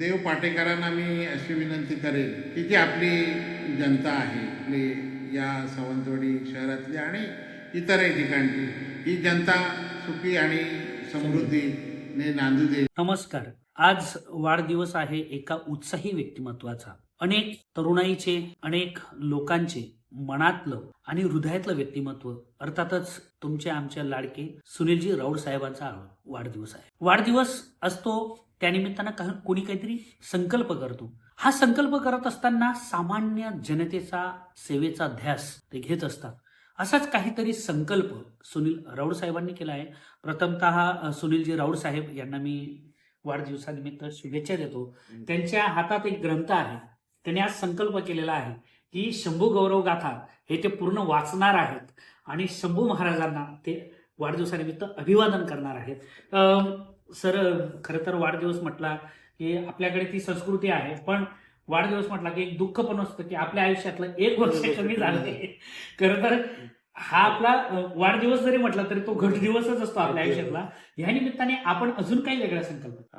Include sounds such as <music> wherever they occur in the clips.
देव पाटेकरांना मी अशी विनंती करेन की जी आपली जनता आहे आपली या सावंतवाडी शहरातली आणि इतरही ठिकाणची. ही जनता सुखी आणि समृद्धीने नांदू दे. नमस्कार. आज वाढदिवस आहे एका उत्साही व्यक्तिमत्वाचा. अनेक तरुणाईचे अनेक लोकांचे मनातलं आणि हृदयातलं व्यक्तिमत्व अर्थातच तुमचे आमच्या लाडके सुनीलजी राऊळ साहेबांचा वाढदिवस आहे. वाढदिवस असतो त्यानिमित्तानं काही कोणी काहीतरी संकल्प करतो. हा संकल्प करत असताना सामान्य जनतेचा सेवेचा ध्यास ते घेत असतात. असाच काहीतरी संकल्प सुनील राऊळ साहेबांनी केला आहे. प्रथमतः सुनीलजी राऊळ साहेब यांना मी वाढदिवसानिमित्त शुभेच्छा देतो. त्यांच्या हातात एक ग्रंथ आहे. त्यांनी आज संकल्प केलेला आहे की शंभू गौरव गाथा हे ते पूर्ण वाचणार आहेत आणि शंभू महाराजांना ते वाढदिवसानिमित्त अभिवादन करणार आहेत. सर खरं तर वाढदिवस म्हटला की आपल्याकडे ती संस्कृती आहे पण वाढदिवस म्हटला की एक दुःख पण असतं की आपल्या आयुष्यातलं एक वर्ष कमी झालं. खरं तर हा आपला अ, वाढदिवस जरी म्हटला तरी तो घट दिवसच असतो आपल्या आयुष्यातला. या निमित्ताने आपण अजून काही वेगळा संकल्प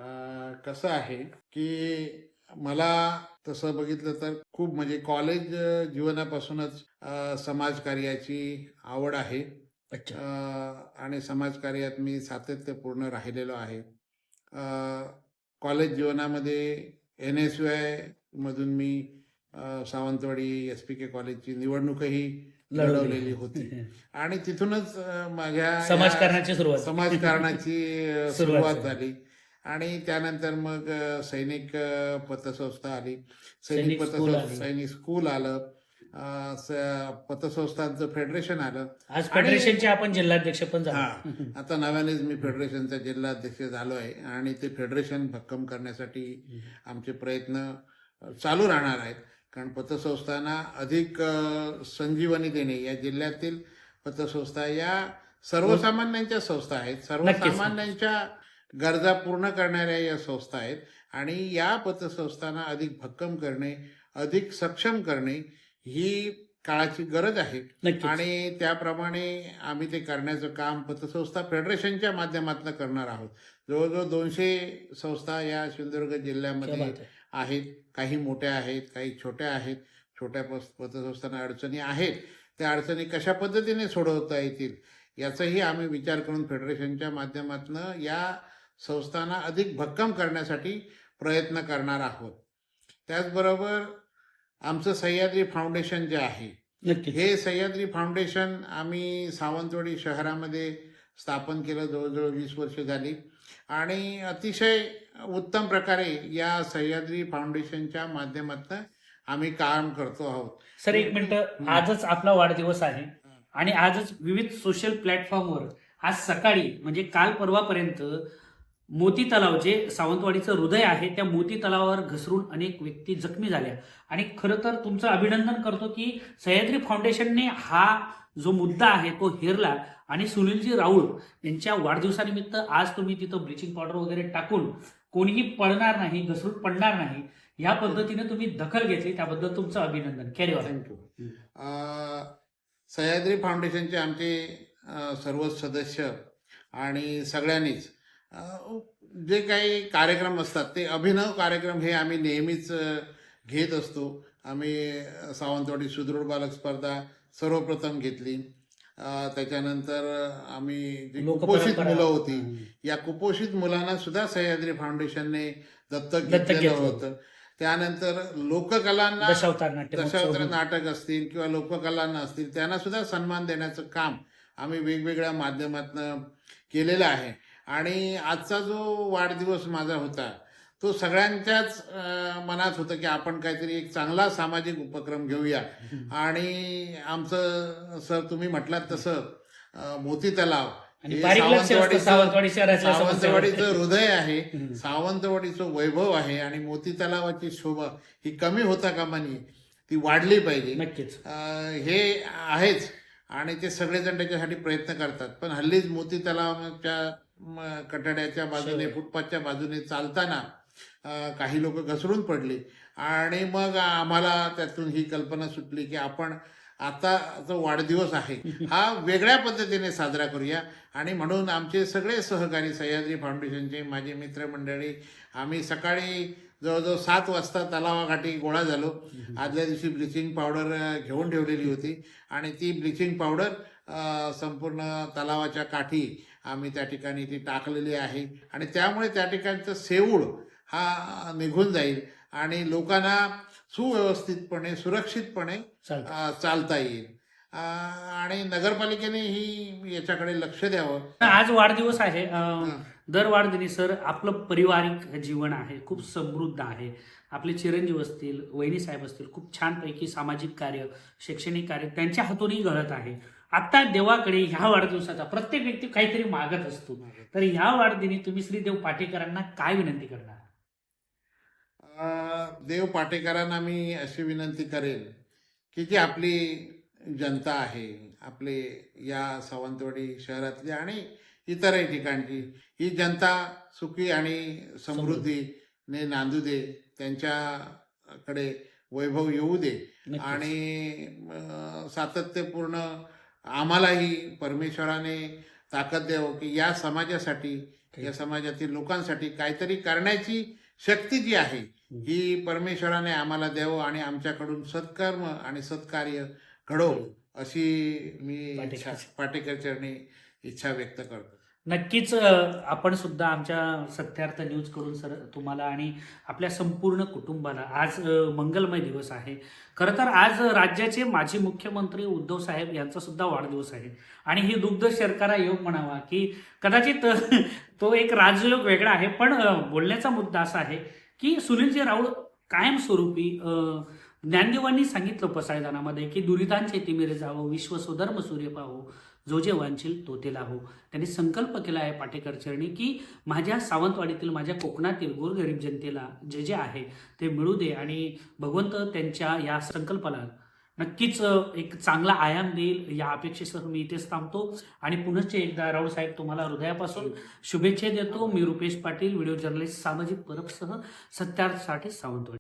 कसं आहे की मला तसं बघितलं तर खूप म्हणजे कॉलेज जीवनापासूनच समाजकार्याची आवड आहे. अच्छा. आणि समाजकार्यात मी सातत्यपूर्ण राहिलेलो आहे. कॉलेज जीवनामध्ये एन एस यू आय मधून मी सावंतवाडी एस पी के कॉलेजची निवडणूकही लढवलेली होती. <laughs> आणि तिथूनच माझ्या समाजकारणाची सुरुवात. समाजकारणाची <laughs> सुरुवात झाली. आणि त्यानंतर मग सैनिक पतसंस्था आली. सैनिक पतसंस्था. सैनिक स्कूल आलं. पतसंस्थांचं फेडरेशन आलं. आज फेडरेशनचे आपण जिल्हाध्यक्ष पण झालो. आता नव्यानेच मी फेडरेशनचा जिल्हाध्यक्ष झालो आहे आणि ते फेडरेशन भक्कम करण्यासाठी आमचे प्रयत्न चालू राहणार आहेत. कारण पतसंस्थांना अधिक संजीवनी देणे या जिल्ह्यातील पतसंस्था या सर्वसामान्यांच्या संस्था आहेत. सर्वसामान्यांच्या गरजा पूर्ण करणाऱ्या या संस्था आहेत. आणि या पतसंस्थांना अधिक भक्कम करणे अधिक सक्षम करणे ही काळाची गरज आहे. आणि त्याप्रमाणे आम्ही ते करण्याचं काम पतसंस्था फेडरेशनच्या माध्यमातून करणार आहोत. जवळजवळ दोनशे संस्था या सिंधुदुर्ग जिल्ह्यामध्ये. आहेत. काही मोठ्या आहेत काही छोट्या आहेत. छोट्या पतसंस्थांना अडचणी आहेत. त्या अडचणी कशा पद्धतीने सोडवता येतील याचाही आम्ही विचार करून फेडरेशनच्या माध्यमातून या संस्थांना अधिक भक्कम करण्यासाठी प्रयत्न करणार आहोत. त्याचबरोबर आमचं सह्याद्री फाउंडेशन जे आहे हे सह्याद्री फाउंडेशन आम्ही सावंतवाडी शहरामध्ये स्थापन केलं जवळजवळ वीस वर्ष झाली. आणि अतिशय उत्तम प्रकारे या सह्याद्री फाउंडेशनच्या माध्यमातून आम्ही काम करतो आहोत. सर एक मिनिट. आजच आपला वाढदिवस आहे आणि आजच विविध सोशल प्लॅटफॉर्मवर आज सकाळी म्हणजे काल परवापर्यंत मोती तलाव जे सावंतवाडीचं हृदय आहे त्या मोती तलावावर घसरून अनेक व्यक्ती जखमी झाल्या. आणि खरं तर तुमचं अभिनंदन करतो की सह्याद्री फाउंडेशनने हा जो मुद्दा आहे तो हेरला. आणि सुनीलजी राऊळ यांच्या वाढदिवसानिमित्त आज तुम्ही तिथं ब्लिचिंग पावडर वगैरे टाकून कोणीही पळणार नाही घसरून पडणार नाही या पद्धतीने तुम्ही दखल घेतली. त्याबद्दल तुमचं अभिनंदन. कॅरी थँक्यू सह्याद्री फाउंडेशनचे आमचे सर्व सदस्य आणि सगळ्यांनीच जे काही कार्यक्रम असतात ते अभिनव कार्यक्रम हे आम्ही नेहमीच घेत असतो आम्ही सावंतवाडी सुदृढ बालक स्पर्धा सर्वप्रथम घेतली त्याच्यानंतर आम्ही जी कुपोषित. मुलं होती या कुपोषित मुलांना सुद्धा सह्याद्री फाउंडेशनने दत्तक दत्तक घेतलेलं घेतलं. होतं त्यानंतर लोककलांना दशावतार. नाटक असतील किंवा लोककलांना असतील त्यांना सुद्धा सन्मान देण्याचं काम आम्ही वेगवेगळ्या माध्यमातून केलेलं आहे आणि आजचा जो वाढदिवस माझा होता तो सगळ्यांच्याच मनात होतं की आपण काहीतरी एक चांगला सामाजिक उपक्रम घेऊया. <laughs> आणि आमचं सर तुम्ही म्हटलात तसं मोती तलाव. सावंतवाडीचं- सावंतवाडीचं हृदय आहे. <laughs> सावंतवाडीचं वैभव आहे आणि मोती तलावाची शोभा ही कमी होता कामा नये ती वाढली पाहिजे. नक्कीच. हे आहेच. आणि ते सगळेजण त्याच्यासाठी प्रयत्न करतात. पण हल्लीच मोती तलावाच्या कठड्याच्या बाजूने. फुटपाथच्या बाजूने चालताना काही लोक घसरून पडली. आणि मग आम्हाला त्यातून ही कल्पना सुटली की आपण आता जो वाढदिवस आहे हा वेगळ्या पद्धतीने साजरा करूया. आणि म्हणून आमचे सगळे सहकारी सह्याद्री फाउंडेशनचे माझे मित्रमंडळी आम्ही सकाळी जवळजवळ सात वाजता तलावाकाठी गोळा झालो. आदल्या दिवशी ब्लिचिंग पावडर घेऊन ठेवलेली होती. आणि ती ब्लिचिंग पावडर संपूर्ण तलावाच्या काठी आम्ही त्या ठिकाणी ती टाकलेली आहे. आणि त्यामुळे त्या ठिकाणचं सेऊळ हा निघून जाईल आणि लोकांना सुव्यवस्थितपणे सुरक्षितपणे चालतं. येईल. आणि नगरपालिकेने ही याच्याकडे लक्ष द्यावं. आज वाढदिवस आहे. दर वाढदिनी सर आपलं पारिवारिक जीवन आहे खूप समृद्ध आहे. आपले चिरंजीव असतील वहिनी साहेब असतील खूप छानपैकी सामाजिक कार्य शैक्षणिक कार्य त्यांच्या हातूनही घडत आहे. आता देवाकडे ह्या वाढदिवसाचा प्रत्येक व्यक्ती काहीतरी मागत असतो. तर ह्या वाढदिनी तुम्ही श्रीदेव पाटेकरांना काय विनंती करणार? देव पाटेकरांना मी अशी विनंती करेन की जी आपली जनता आहे आपले या सावंतवाडी शहरातली आणि इतरही ठिकाणची ही जनता सुखी आणि समृद्धीने नांदू दे त्यांच्याकडे वैभव येऊ दे. आणि सातत्यपूर्ण आम्हालाही परमेश्वराने ताकद द्यावं की या समाजासाठी या समाजातील लोकांसाठी काहीतरी करण्याची शक्ती जी आहे ही परमेश्वराने आम्हाला द्यावं आणि आमच्याकडून सत्कर्म आणि सत्कार्य घडो अशी मी पाटेकर चरणी इच्छा व्यक्त करतो. नक्कीच आपण सुद्धा आमच्या सत्यार्थ न्यूज करून सर तुम्हाला आणि आपल्या संपूर्ण कुटुंबाला आज मंगलमय दिवस आहे. खरं तर आज राज्याचे माजी मुख्यमंत्री उद्धव साहेब यांचा सुद्धा वाढदिवस आहे. आणि ही दुग्ध शर्करा योग म्हणावा की कदाचित <laughs> तो एक राजयोग वेगळा आहे. पण बोलण्याचा मुद्दा असा आहे की सुनीलजी राऊळ कायमस्वरूपी ज्ञानदेवांनी सांगितलं पसायदानामध्ये की दुरितांचे तिमिरे जावो विश्व सुधर्म सूर्य पाहो जो जे वांचील तो ते लाहो त्यांनी संकल्प केला आहे पाटेकर चरणी की माझ्या सावंतवाडीतील माझ्या कोकणातील गोरगरीब जनतेला जे जे आहे ते मिळू दे आणि भगवंत त्यांच्या या संकल्पाला नक्कीच एक चांगला आयाम देईल या अपेक्षेसह मी इथेच थांबतो. आणि पुनश्च एकदा राऊळ साहेब तुम्हाला हृदयापासून शुभेच्छा देतो. मी रुपेश पाटील व्हिडिओ जर्नलिस्ट सामाजिक परबसह सत्यार्थसाठी सावंतवाडी.